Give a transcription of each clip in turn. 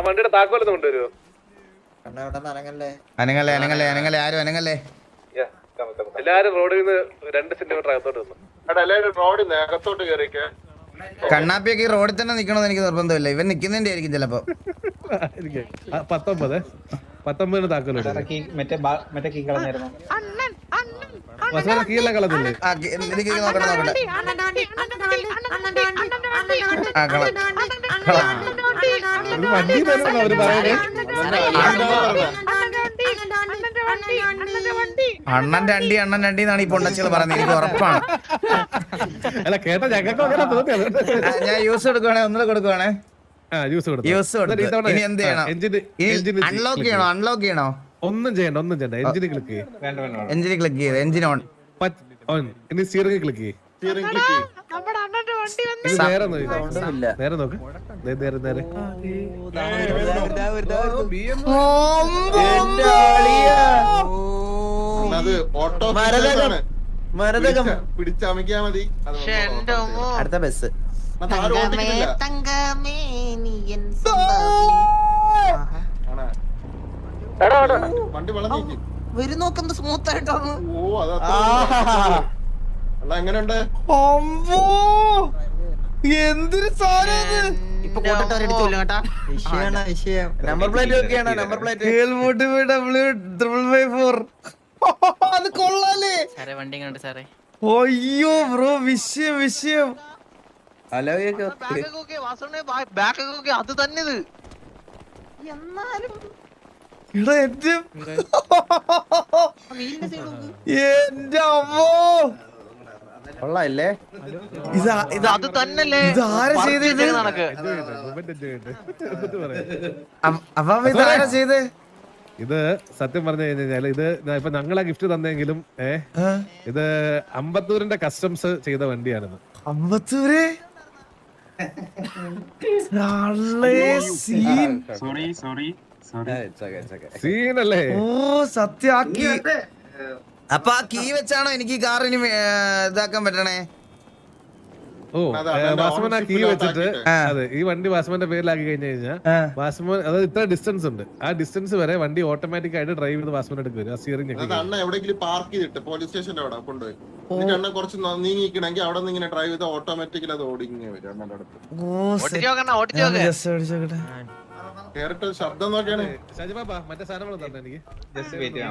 വണ്ടിയുടെ താക്കോലൊന്നും കൊണ്ടുവരുമോ അനങ്ങല്ലേ അനങ്ങല്ലേ അനങ്ങല്ലേ അനങ്ങല്ലേ ആരും അനങ്ങല്ലേ എല്ലാരും റോഡിൽ നിന്ന് രണ്ട് സെന്റിമീറ്റർ അകത്തോട്ട് വന്നു റോഡിൽ നിന്ന് അകത്തോട്ട് കയറിക്കേ കണ്ണാപ്പിയൊക്കെ ഈ റോഡിൽ തന്നെ നിക്കണമെന്ന് എനിക്ക് നിർബന്ധമില്ല ഇവൻ നിക്കുന്നതിന്റെ ആയിരിക്കും ചിലപ്പോ പത്തൊമ്പത് പത്തൊമ്പതിന് താക്കോൽ മറ്റേ ബാ- മറ്റേ കീ കളഞ്ഞായിരുന്നു വസുവിനെ കീഴിലെ കളഞ്ഞില്ലേ ആ, കി- എനിക്ക് നോക്കട്ടെ നോക്കട്ടെ ആ കള ഒരു വണ്ടി തന്നെ അവർ പറയുന്നത്. അണ്ണന്റെ അണ്ടി അണ്ണന്റെ അണ്ടി എന്നാണ് ഈ പൊണ്ടച്ചികൾ പറയുന്നത്. എനിക്ക് ഉറപ്പാണ്. അല്ല കേട്ട ഞങ്ങൾക്ക് ഞാൻ യൂസ് കൊടുക്കുവാണേ ഒന്നുകൂടെ കൊടുക്കുവാണേ? ആ ജ്യൂസ് കൊടുത്തു. യൂസ് കൊടുത്തു. ഇനി എന്ത് ചെയ്യണം? അൺലോക്ക് ചെയ്യണോ? അൺലോക്ക് ചെയ്യണോ? ഒന്നും ചെയ്യണ്ട ഒന്നും ചെയ്യണ്ട. എഞ്ചിന് ക്ലിക്ക് ചെയ്യ്. വേണ്ട വേണ്ട വേണ്ട. എഞ്ചിന് ക്ലിക്ക് ചെയ്ത് എഞ്ചിൻ ഓൺ. ഓൺ ഇനി സ്റ്റിയറിംഗ് ക്ലിക്ക് ചെയ്യ്. നേരെ നോക്ക്. നേരെ നോക്ക്. ദേ, നേരെ അത് ഓട്ടോ മരതകം. പിടിച്ചമിക്കാ മതി. അത് അടുത്ത ബസ്? വണ്ടി വളഞ്ഞിരിക്കും. വരും നോക്കുന്നത് സ്മൂത്ത് ആയിട്ടാണ് ഓ അത് എങ്ങനെയുണ്ട്? എന്തൊരു സാധനം ഇപ്പൊ കൂട്ടത്തോരടിച്ചു കേട്ടാ. വിഷയാണ് വിഷയം. നമ്പർ പ്ലേറ്റ് നോക്കിയാണ്? നമ്പർ പ്ലേറ്റ് അത് കൊള്ളാലേ. സാറേ വണ്ടി കണ്ട് സാറേ? അയ്യോ ബ്രോ വിഷയം വിഷയം. അത് തന്നെ എന്റെ അമ്മോ! കൊള്ളാല്ലേ? ഇതാ ഇത് അത് തന്നല്ലേ? ഇത് ആരാ ചെയ്തത്. അപ്പ- അപ്പൊ അവൻ ഇത് ചെയ്ത്? ഇത് സത്യം പറഞ്ഞു കഴിഞ്ഞാൽ ഇത് ഇപ്പൊ ഞങ്ങളെ ഗിഫ്റ്റ് തന്നെങ്കിലും ഏ ഇത് അമ്പത്തൂരിന്റെ കസ്റ്റംസ് ചെയ്ത വണ്ടിയാണിത്. അമ്പത്തൂര്? സീനല്ലേ ഓ സത്യാക്കി. അപ്പൊ ആ കീ വെച്ചാണോ എനിക്ക് ഈ കാറിന് ഇതാക്കാൻ പറ്റണേ? ഓ വാസുമൻ ആ കീ വെച്ചിട്ട് അതെ ഈ വണ്ടി വാസുമന്റെ പേരിലാക്കി കഴിഞ്ഞു കഴിഞ്ഞാൽ വാസുമൻ അതായത് ഇത്ര ഡിസ്റ്റൻസ് ഉണ്ട്. ആ ഡിസ്റ്റൻസ് വരെ വണ്ടി ഓട്ടോമാറ്റിക് ആയിട്ട് ഡ്രൈവ് ചെയ്ത് വാസുമൻ എടുക്കും വരും. ആ സ്റ്റിയറിംഗ് അണ്ണ എവിടെയെങ്കിലും പാർക്ക് ചെയ്തിട്ട് പോലീസ് സ്റ്റേഷന്റെ അവിടെ കൊണ്ടുപോയി. എന്നിട്ട് അണ്ണ കുറച്ച് ന- നീങ്ങിക്കണമെങ്കിൽ അവിടെ നിന്ന് ഇങ്ങനെ ഡ്രൈവ് ചെയ്ത് ഓട്ടോമാറ്റിക്കലി അത് ഓടിങ്ങനെ വരും അണ്ണന്റെ അടുത്ത്. കേറിട്ട് ശബ്ദം നോക്കിയാണ്. ഷാജിബാബ മറ്റേ സാധനങ്ങൾ തന്നെ എനിക്ക്? ജസ്റ്റ് വെയിറ്റ്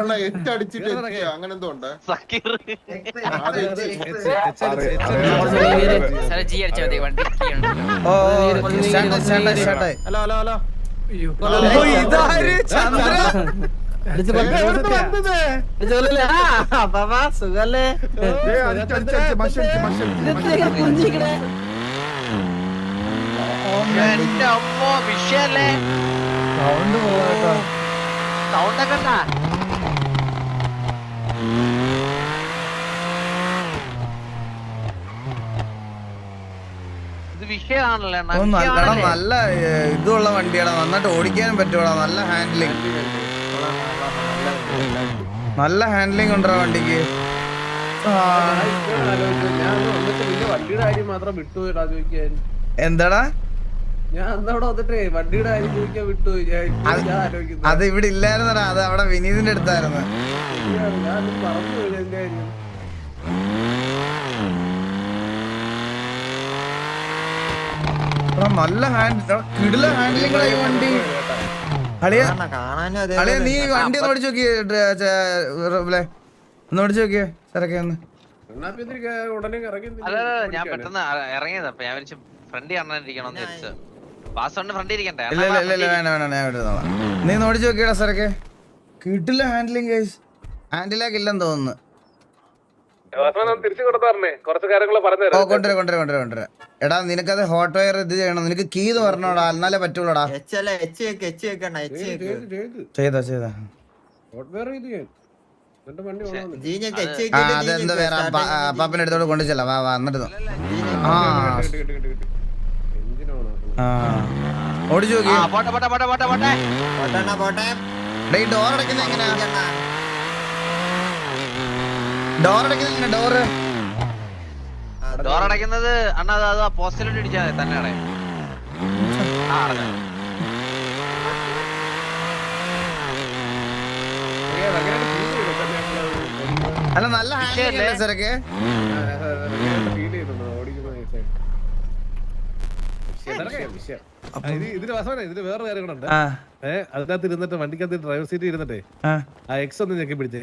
അണ്ണ ഏറ്റടിച്ചിട്ട് എത്തിയോ? അങ്ങനെ എന്തോ ഉണ്ട്? Hello hello hello. ഇതാര്? ചന്ദ്ര? സുഖല്ലേ? എന്റെ അമ്മോ വിഷയല്ലേ? സൗണ്ട് ഉണ്ടാ വിഷയമാണല്ലോ നല്ല ഇതുള്ള വണ്ടിയാടാ. നന്നായിട്ട് ഓടിക്കാനും പറ്റൂടാ. നല്ല ഹാൻഡ്ലിങ് നല്ല ഹാൻഡ്ലിങ് ഉണ്ടോ വണ്ടിക്ക്. എന്താടാ? അത് ഇവിടെ ഇല്ലായിരുന്നടാ അത് അവിടെ വിനീതിന്റെ അടുത്തായിരുന്നു. നല്ല ഹാൻഡ് കിടില ഹാൻഡിലിംഗ് വണ്ടി. അളിയ അളിയ നീ വണ്ടി ഒന്ന് ഓടിച്ചു നോക്കിയേ ഒന്ന് ഓടിച്ചു നോക്കിയേ തിരക്കെ ഒന്ന്. ഞാൻ പെട്ടെന്ന് ഇറങ്ങിയത്. അപ്പൊ ഞാൻ വിളിച്ചു ഫ്രണ്ട് ഫ്രണ്ട് ഇരിക്കണ്ടേ? നീ ഓടിച്ചു നോക്കിയടാ സാറൊക്കെ കിട്ടില്ല ഹാൻഡ്ലിംഗ് കേസ് ഹാൻഡിലാക്ക് ഇല്ലെന്ന് തോന്നുന്നു. തിരിച്ചു കൊടുത്താറേ കുറച്ച് കാര്യങ്ങൾ പറഞ്ഞു കൊണ്ടുവരാം കൊണ്ടുവരാം കൊണ്ടുവരാം കൊണ്ടുവരാം. എടാ നിനക്കത് ഹോട്ട് വയർ ഇത് ചെയ്യണം. നിനക്ക് കീ എന്ന് പറഞ്ഞോടാ എന്നാലേ പറ്റുള്ളൂടാ. ചെയ്ത് ചെയ്ത്. അതെന്താ വേറെ അപ്പാപ്പിന്റെ അടുത്തോട് കൊണ്ടു ചെല്ലാം വാ വാ എന്നിട്ട് ഓടിച്ചു നോക്കി. ആ പോട്ടെ പോട്ടെ പോട്ടെ പോട്ടെ പോട്ടെ. പോട്ടെ പോട്ടെ. ഡേ ഡോർ അടയ്ക്കുന്ന എങ്ങനെയാ? ഡോർ അടയ്ക്കുന്ന എങ്ങനെയാ ഡോറ് ഡോർ അടയ്ക്കുന്നത് അണ്ണാ അത് പോസ്റ്റിലോട്ട് ഇടിച്ചാൽ മതി തന്നെ അടയും. ആ അടഞ്ഞു അല്ല നല്ല ഇതിന് വാസവനെ ഇതിന് വേറെ കാര്യം കൂടെ ഉണ്ട്. ഏഹ് അതിനകത്ത് ഇരുന്നിട്ട് വണ്ടിക്കകത്ത് ഡ്രൈവർ സീറ്റ് ഇരുന്നിട്ടേ ആ. ആ എക്സ് ഒന്ന് ഞെക്കി പിടിച്ചേ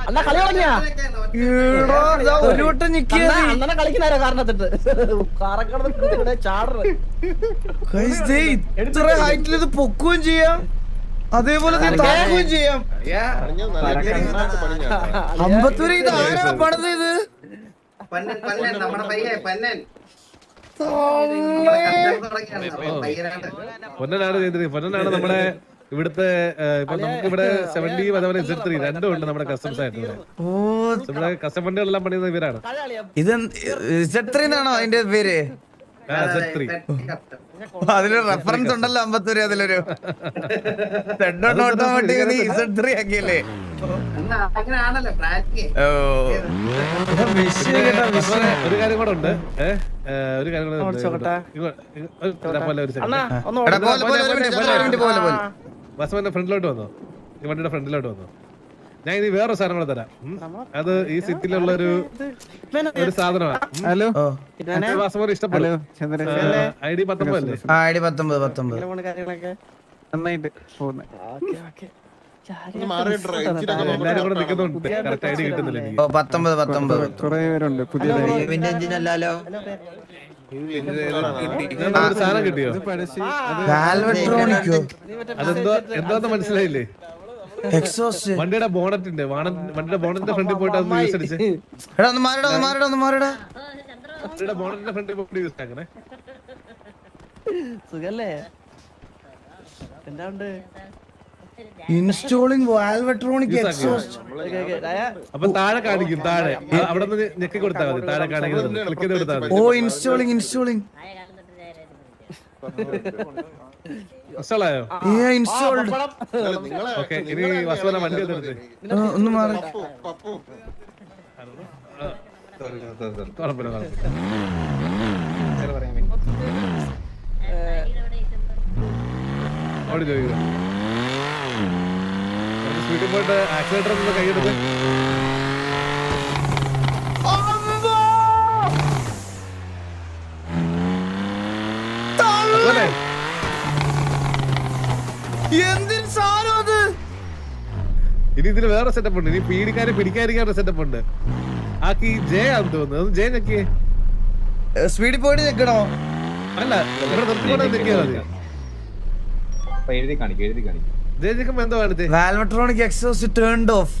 അണ്ണാ കളി തുടങ്ങിയാ? വട്ടം ഞെക്കിയാ Guys, ദേ ഇത്ര ഹൈറ്റിൽ ഇത് പൊക്കുകയും ചെയ്യാം. അതേപോലെ താക്കുകയും ചെയ്യാം. അമ്പത്തൂര് ഇത് ആരാ പണിത് ഇത്? പന്നൻ പന്നൻ നമ്മുടെ പയ്യൻ പന്നൻ. പൊന്നനാണ് നമ്മുടെ ഇവിടുത്തെ ഇപ്പൊ നമുക്ക് ഇവിടെ സെവന്റി അതേപോലെ ഇസഡ് ത്രീ രണ്ടും ഉണ്ട് നമ്മുടെ കസ്റ്റംസ് ആയിട്ട് ഇവിടെ. കസ്റ്റം വണ്ടികളെല്ലാം പണിയുന്ന ഇവരാണ്. ഇത് ഇസെത്രീന്നാണോ അതിന്റെ പേര്? ഇസഡ് അതിലൊരു റെഫറൻസ് ഉണ്ടല്ലോ അമ്പത്തൂര് അതിലൊരു. ഓട്ടോമാറ്റിക് ഇസഡ് ത്രീ ആക്കിയല്ലേ? വിഷയം ഒരു കാര്യം കൂടെ ഉണ്ട്. ഒരു കാര്യം കൂടെ ബസ്മന്റെ ഫ്രണ്ടിലോട്ട് വന്നോ? ഈ വണ്ടിയുടെ ഫ്രണ്ടിലോട്ട് വന്നോ? ഞാൻ ഇനി വേറെ സാധനം കൂടെ തരാം. അത് ഈ സിറ്റിയിലുള്ള ഒരു ഒരു സാധനമാണ് ഹലോ? ഓ വാസവന് ഇഷ്ടപ്പെടും. ഐ ഡി പത്തൊമ്പതല്ലേ ഐ ഡി പത്തൊമ്പത് പത്തൊമ്പത്. നന്നായിട്ട് പോകുന്നു. ഒന്ന് മാറിയിട്ടെ എഞ്ചിനൊക്കെ എല്ലാരും കൂടെ നോക്കട്ടെ. നിൽക്കുന്നുണ്ട്. കറക്റ്റ് ഐ ഡി കിട്ടുന്നില്ല എനിക്ക്. ഓ പത്തൊമ്പത് പത്തൊമ്പത്. കുറെ പേരുണ്ട്. പുതിയതായി ഇവന്റെ സാധനം കിട്ടിയോ? അതെന്തോ എന്തോന്ന് മനസ്സിലായില്ലേ? എക്സോസ്റ്റ് വണ്ടിയുടെ ബോണറ്റിന്റെ വണ്ടിയുടെ ബോണറ്റിന്റെ ഫ്രണ്ടിൽ പോയിട്ട് അത് യൂസ് അടിച്ച്. എടാ ഒന്ന് മാറിടാ ഒന്ന് മാറിടാ ഒന്ന് മാറിടാ. വണ്ടിയുടെ ബോണറ്റിന്റെ ഫ്രണ്ടിൽ പോയിട്ട് യൂസ് ആക്കണേ. സുഖല്ലേ? എന്താ ഉണ്ട്? Installing Valvetronic? എക്സോസ്റ്റ് അപ്പൊ താഴെ കാണിക്കും താഴെ. ആ, അവിടെ നിന്ന് ഞെക്കി കൊടുത്താൽ മതി താഴെ കാണിക്കുന്നത് ഓ ഇൻസ്റ്റോളിംഗ് ഇൻസ്റ്റോളിംഗ് ഒന്ന് മാറി. ഇൻസ്റ്റോൾഡ് അല്ല, നിങ്ങളെ ഓക്കെ ഇനി നിങ്ങളെ വസുവന വണ്ടി എടുത്ത് ഒന്ന് മാറി പപ്പു പപ്പു കുഴപ്പമില്ല കുഴപ്പമില്ല അവിടെ ചോദിക്കുക സ്പീഡിൽ പോയിട്ട് ആക്സിലേറ്റർ ഒന്ന് കൈയെടുത്ത് ഇനി ഇതിന് വേറെ സെറ്റപ്പ് ഉണ്ട്. ഇനി പീഡിക്കാരെ പിടിക്കാതിരിക്കാനുള്ള സെറ്റപ്പ് ഉണ്ട്. ആക്കി ജയ ആണെന്ന് തോന്നുന്നു. ജയ ഞെക്കിയേ. സ്പീഡിൽ പോയിട്ട് നിൽക്കണോ അല്ല ഇവിടെ നിർത്തിക്കൊണ്ട് മതി. എഴുതി കാണിക്കും എഴുതി കാണിക്കും. വാൽവട്രോണിക് എക്സോസ്റ്റ് ടേൺഡ് ഓഫ്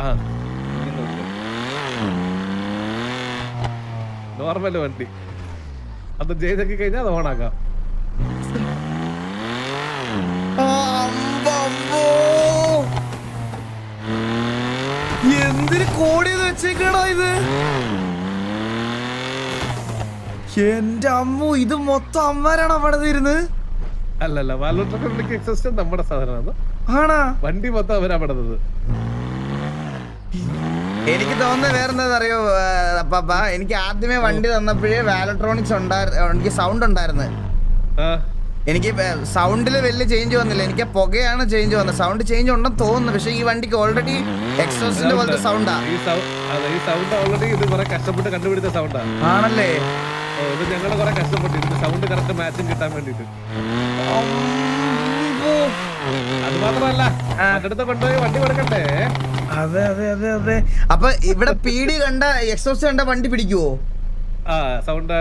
ആ. നോർമൽ വണ്ടി. അത് ജെ ഞെക്കി കഴിഞ്ഞാൽ അത് ഓണാക്കാം. എന്തിന് കോടിയത് വെച്ചേക്കണോ ഇത്? എന്റെ അമ്മു ഇത് മൊത്തം അമ്മരാണോ പണിതിരുന്ന് അല്ലല്ല വാലോട്രോണിക് എക്സസ്റ്റ് നമ്മുടെ സാധനമാണ്. ആണാ? വണ്ടി മൊത്തം അവരാ പെടുന്നത്. എനിക്ക് തോന്നുന്നത് വേറെ എന്താ അറിയോ പപ്പ? എനിക്ക് ആദ്യമേ വണ്ടി തന്നപ്പോഴേ വാലട്രോണിക്സ് ഉണ്ടായിരുന്നു എനിക്ക് സൗണ്ട് ഉണ്ടായിരുന്നു. ആ. എനിക്ക് സൗണ്ടിൽ വലിയ ചേഞ്ച് വന്നില്ല. എനിക്ക് പുകയാണ് ചേഞ്ച് വന്നത്. സൗണ്ട് ചേഞ്ച് ഉണ്ടെന്ന് തോന്നുന്നു. പക്ഷെ ഈ വണ്ടിക്ക് ഓൾറെഡി എക്സോസിന്റെ പോലത്തെ സൗണ്ടാ ഈ സൗ- അതെ ഈ സൗണ്ട് ഓൾറെഡി ഇത് കുറെ കഷ്ടപ്പെട്ട് കണ്ടുപിടിച്ച സൗണ്ടാ ആണല്ലേ? ഇത് ഞങ്ങൾ കുറെ കഷ്ടപ്പെട്ടിരുന്നു. സൗണ്ട് കറക്റ്റ് മാച്ചും കിട്ടാൻ വേണ്ടിട്ട് അത് മാത്രമല്ല മറ്റടുത്ത് കൊണ്ടുപോയി വണ്ടി കൊടുക്കണ്ടേ? അതെ അതെ അതെ അതെ. അപ്പൊ ഇവിടെ പീടി കണ്ട എക്സോസ് കണ്ട വണ്ടി പിടിക്കുവോ? ആ സൗണ്ട്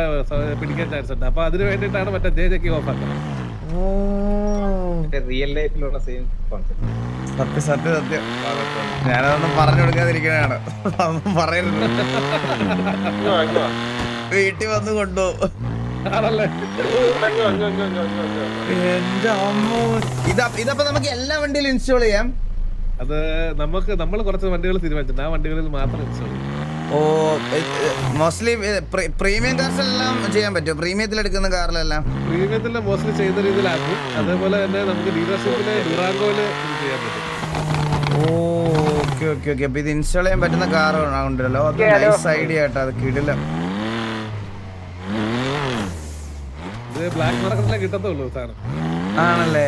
പിടിക്കാൻ ചാൻസ് ഉണ്ട്. അപ്പൊ അതിന് വേണ്ടിയിട്ടാണ് മറ്റേ ജെ ജെക്കി ഓഫ് ആക്കുന്നത് റിയൽ ലൈഫിലുള്ള സെയിം കോൺസെപ്റ്റ് സത്യം സത്യം സത്യം. ഞാനതൊന്നും പറഞ്ഞു കൊടുക്കാതിരിക്കണാണ് അതൊന്നും പറയുന്നു ഇങ്ങ് വാ, ഇങ്ങ് വാ. വീട്ടിൽ വന്ന് കൊണ്ടുപോകും ആണല്ലേ? എന്റെ അമ്മോ. ഇതാ ഇതപ്പോ നമുക്ക് എല്ലാ വണ്ടിയിലും ഇൻസ്റ്റാൾ ചെയ്യാം. അത് നമുക്ക് നമ്മൾ കുറച്ച് വണ്ടികൾ തീരുമാനിച്ചിട്ടുണ്ട്. ആ വണ്ടികളിൽ മാത്രം ഇൻസ്റ്റാൾ ചെയ്യും. ഓ മോസ്റ്റ്ലി പ്രീമിയം കാർസ് എല്ലാം ചെയ്യാൻ പറ്റുമോ? പ്രീമിയത്തിൽ എടുക്കുന്ന കാറിലെല്ലാം? പ്രീമിയത്തിൽ മോസ്റ്റ്ലി ചെയ്യുന്ന രീതിയിലാക്കും. അതേപോലെ തന്നെ നമുക്ക് ഡീലർഷിപ്പിലെ ഡുറാങ്കോയിൽ ചെയ്യാൻ പറ്റും. Oh okay okay okay. അപ്പൊ ഇത് ഇൻസ്റ്റാൾ ചെയ്യാൻ പറ്റുന്ന കാർ ഉണ്ടല്ലോ. അത് നൈസ് ഐഡിയ കേട്ടോ അത് കിടില. ബ്ലാക്ക് മാർക്കറ്റിലെ കിട്ടത്തുള്ളൂ സാധനം ആണല്ലേ?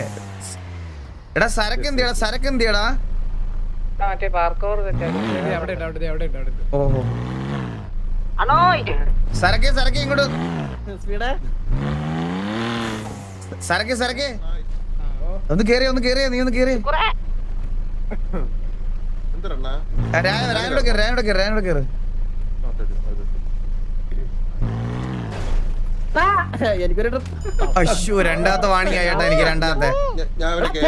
എടാ സരക്ക് എന്തിയടാ? സരക്ക് എന്തിയടാ? ഓഹോ. സരക്കെ സരക്കെ ഇങ്ങോട്ട്. സരക്കെ സരക്കെ. ഒന്ന് കേറിയ ഒന്ന് കേറിയ നീ ഒന്ന് കേറിയ രായോടെ കേറ് രായോടെ കേറ് രായോടെ കേറ്. എനിക്കൊരു അശ്ശോ രണ്ടാമത്തെ വാണി ആയിട്ടാ എനിക്ക് രണ്ടാമത്തെ. ഞാൻ ഇവിടെ കേറി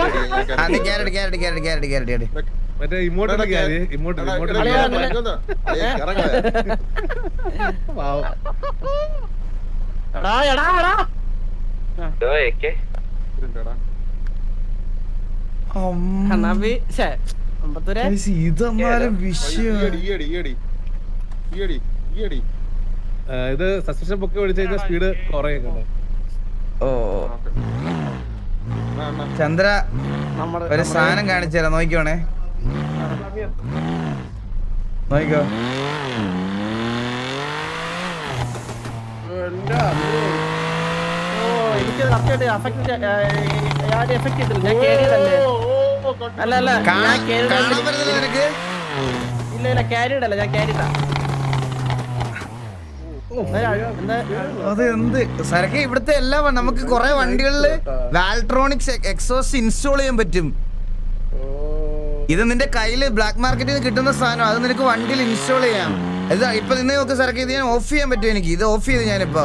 ആ നീ carrot carrot carrot carrot carrot മറ്റേ ഇമോട്ടിൽ കയറി ഇമോട്ട് ഇമോട്ടിൽ പാവം എടാ എടാ എടാ. കണ്ണാപ്പി ഛേ അമ്പത്തൂരെ? ഇതെന്നാലും വിഷയം. ആ, ഇത് സസ്പെൻഷൻ പൊക്കി ഒഴിച്ചു കഴിഞ്ഞാൽ സ്പീഡ് കുറയും കേട്ടോ ഓ. ചന്ദ്ര ഒരു സാധനം കാണിച്ചു തരാം. നോക്കിക്കോണേ. നോക്കിക്കോ. അല്ല അല്ല ഞാൻ ഇല്ല ഇല്ല ക്യാരിയഡല്ല ഞാൻ എന്താ അത് എന്ത്? സരക്ക് ഇവിടുത്തെ എല്ലാ നമുക്ക് കുറെ വണ്ടികളിൽ വാൽട്രോണിക്സ് എക്സോസ് ഇൻസ്റ്റാൾ ചെയ്യാൻ പറ്റും. ഇത് നിന്റെ കയ്യിൽ ബ്ലാക്ക് മാർക്കറ്റിൽ നിന്ന് കിട്ടുന്ന സാധനം. അത് നിനക്ക് വണ്ടിയിൽ ഇൻസ്റ്റാൾ ചെയ്യാം. ഇത് ഇപ്പൊ നിന്ന് നോക്ക് സരക്ക് ഇത് ഞാൻ ഓഫ് ചെയ്യാൻ പറ്റും എനിക്ക്? ഇത് ഓഫ് ചെയ്ത് ഞാനിപ്പോ.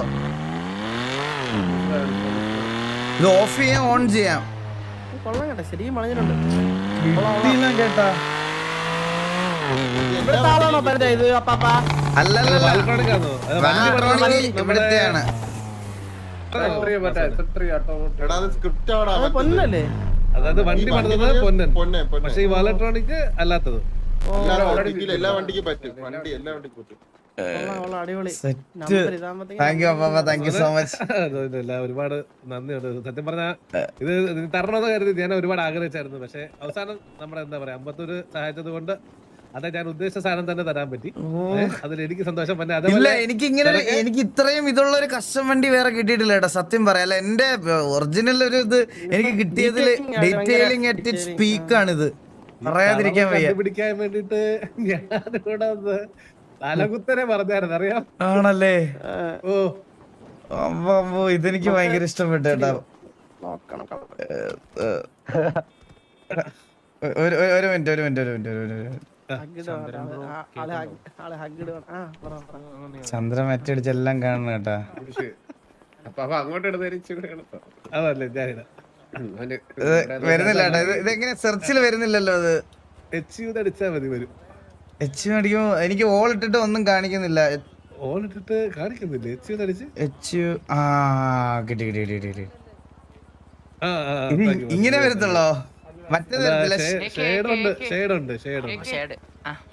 ഇത് ഓഫ് ചെയ്യാം ഓൺ ചെയ്യാം. കൊള്ളാം കേട്ടോ. ശരിക്കും കേട്ടാ. ഇവിടുത്തെ ആളാണോ പരിചയം ഇത് അപ്പാപ്പാ? ഇവിടുത്തെയാണ്. പൊന്നല്ലേ? അതായത് വണ്ടി പണിതത് പൊന്നൻ. പൊന്നെ പൊന്നെ. പക്ഷെ ഈ വാലക്ട്രോണിക് അല്ലാത്തത്. എല്ലാ വണ്ടിക്കും പറ്റും. വണ്ടി എല്ലാ വണ്ടിക്കും പറ്റും. ഒരുപാട് നന്ദിയുണ്ട്. സത്യം പറഞ്ഞാ ഇത് തരണമെന്ന് കരുതി ഞാൻ ഒരുപാട് ആഗ്രഹിച്ചായിരുന്നു. പക്ഷെ അവസാനം നമ്മുടെ എന്താ പറയാ അമ്പത്തൊരു സഹായിച്ചത് കൊണ്ട് അതെ ഞാൻ ഉദ്ദേശിച്ച സാധനം തന്നെ തരാൻ പറ്റി. അതിൽ എനിക്ക് സന്തോഷം. പിന്നെ ഇല്ല എനിക്ക് ഇങ്ങനെ എനിക്ക് ഇത്രയും ഇതുള്ള ഒരു കസ്റ്റം വണ്ടി വേറെ കിട്ടിയിട്ടില്ല കേട്ടോ സത്യം പറയാം. അല്ല എന്റെ ഒറിജിനൽ ഒരു ഇത് എനിക്ക് കിട്ടിയതിൽ ഡീറ്റെയിലിംഗ് അറ്റ് ഇറ്റ് ആണിത്. പറയാതിരിക്കാൻ വയ്യ. പിടിക്കാൻ വേണ്ടിട്ട് ഞാനിവിടെ തലകുത്തനെ പറഞ്ഞായിരുന്നു അറിയാം? ആണല്ലേ? ഓ അമ്മോ, ഇതെനിക്ക് ഭയങ്കര ഇഷ്ടപ്പെട്ടു കേട്ടോ. നോക്കണം ഒരു ഒരു- ഒരു മിനിറ്റ് ഒരു മിനിറ്റ് ഒരു മിനിറ്റ് ഒരു മിനിറ്റ്. ഹഗ്ഗിട് മറ്റടിച്ച് ഹഗ്- ആൾ ആ പറ പറ. ചന്ദ്രൻ മറ്റടിച്ചെല്ലാം കാണണം കേട്ടാ. അതല്ലേ വരുന്നില്ല കേട്ടോ. ഇത് ഇതെങ്ങനെ സെർച്ചിൽ വരുന്നില്ലല്ലോ അത്? എച്ച് യു അടിച്ചാൽ മതി വരും. എച്ച് അടിക്കുമ്പോ എനിക്ക് ഓൾ ഇട്ടിട്ട് ഒന്നും കാണിക്കുന്നില്ല. ഓൾ ഇട്ടിട്ട് കാണിക്കുന്നില്ല? എച്ച് യു അടിച്ച്? എച്ച് ആ കിട്ടി കിട്ടി കിട്ടി. ഇങ്ങനെ വരത്തുള്ളോ?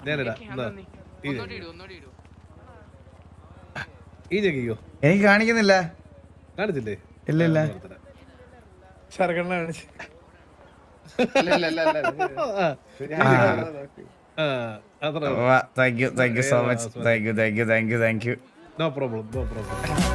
ഞാനിടാം ഈ എനിക്ക് കാണിക്കുന്നില്ല. കാണിച്ചില്ലേ? ഇല്ല ഇല്ല. Thank you thank you so much thank you thank you thank you thank you no problem no problem